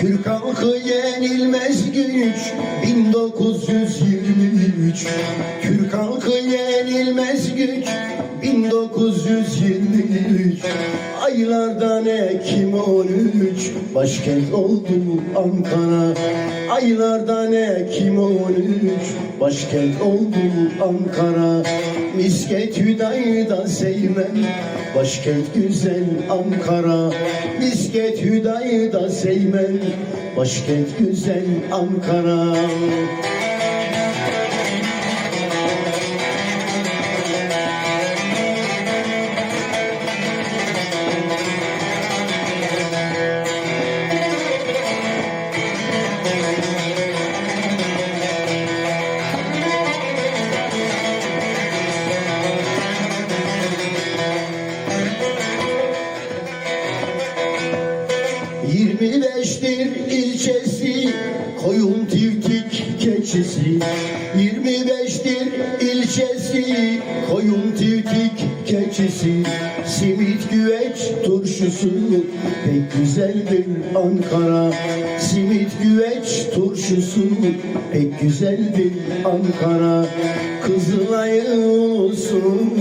Türk halkı yenilmez güç 1923 Türk halkı yenilmez güç 1923 Aylardan Ekim 13 Başkent oldu Ankara Aylardan Ekim 13 Başkent oldu Ankara. Misket Hüdayda Seymen Başkent güzel Ankara. Misket Hüdayda Seymen Başkent güzel Ankara Yirmi beştir ilçesi koyun tiftik keçisi Simit güveç turşusu pek güzeldir Ankara. Simit güveç turşusu pek güzeldir Ankara. Kızılay'ı olsun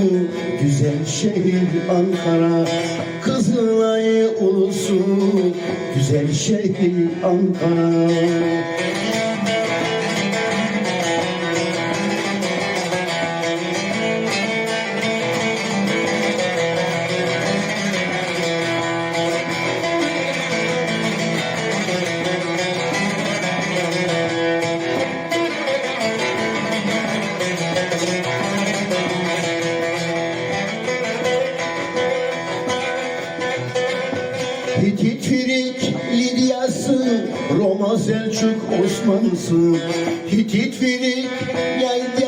güzel şehir Ankara. Kızılay ulusu güzel şehir Ankara Hitit Firik Lidyası Roma Selçuk Osmanlısı Hitit Firik Lidyası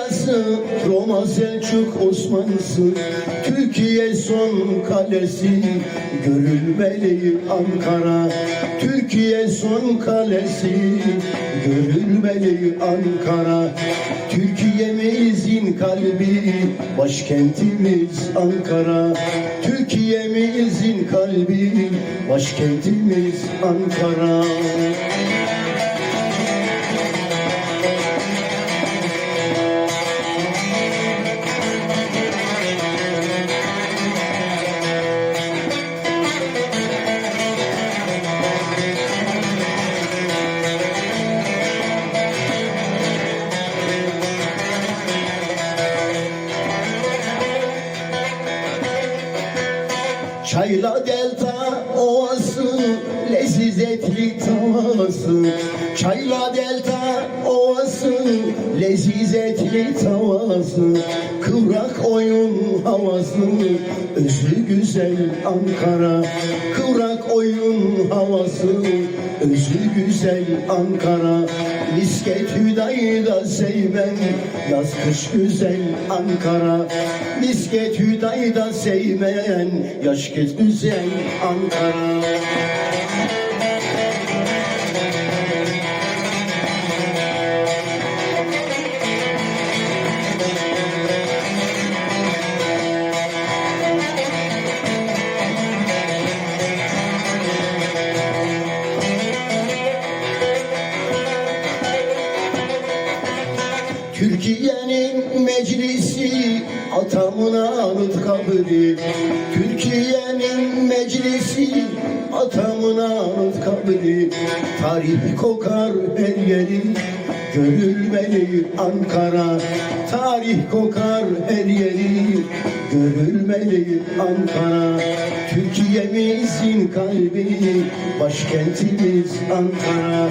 Roma Selçuk Osmanlısı Türkiye son kalesi Görülmeli Ankara. Türkiye son kalesi Görülmeli Ankara. Türkiye'mizin kalbi Başkentimiz Ankara. Türkiye'mizin kalbi Başkentimiz Ankara Çayla delta ovası Leziz etli tavası. Çayla delta ovası Leziz etli tavası. Kıvrak oyun havası Özü güzel Ankara. Kıvrak oyun havası Özü güzel Ankara Misket Hüdayda Seymen Yaz kış güzel Ankara. Misket Hüdayda Seymen Yaş kız güzel Ankara Türkiye'nin meclisi atamın anıt kabri. Türkiye'nin meclisi atamın anıt kabri. Tarih kokar her yeri görülmeli Ankara. Tarih kokar her yeri görülmeli Ankara. Türkiye'mizin kalbi başkentimiz Ankara.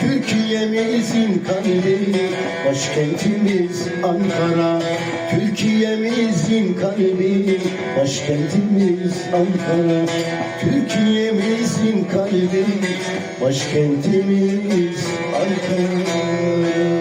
Türkiye'mizin kalbi başkentimiz Ankara. Türkiye'mizin kalbi başkentimiz Ankara. Türkiye'mizin kalbi başkentimiz Ankara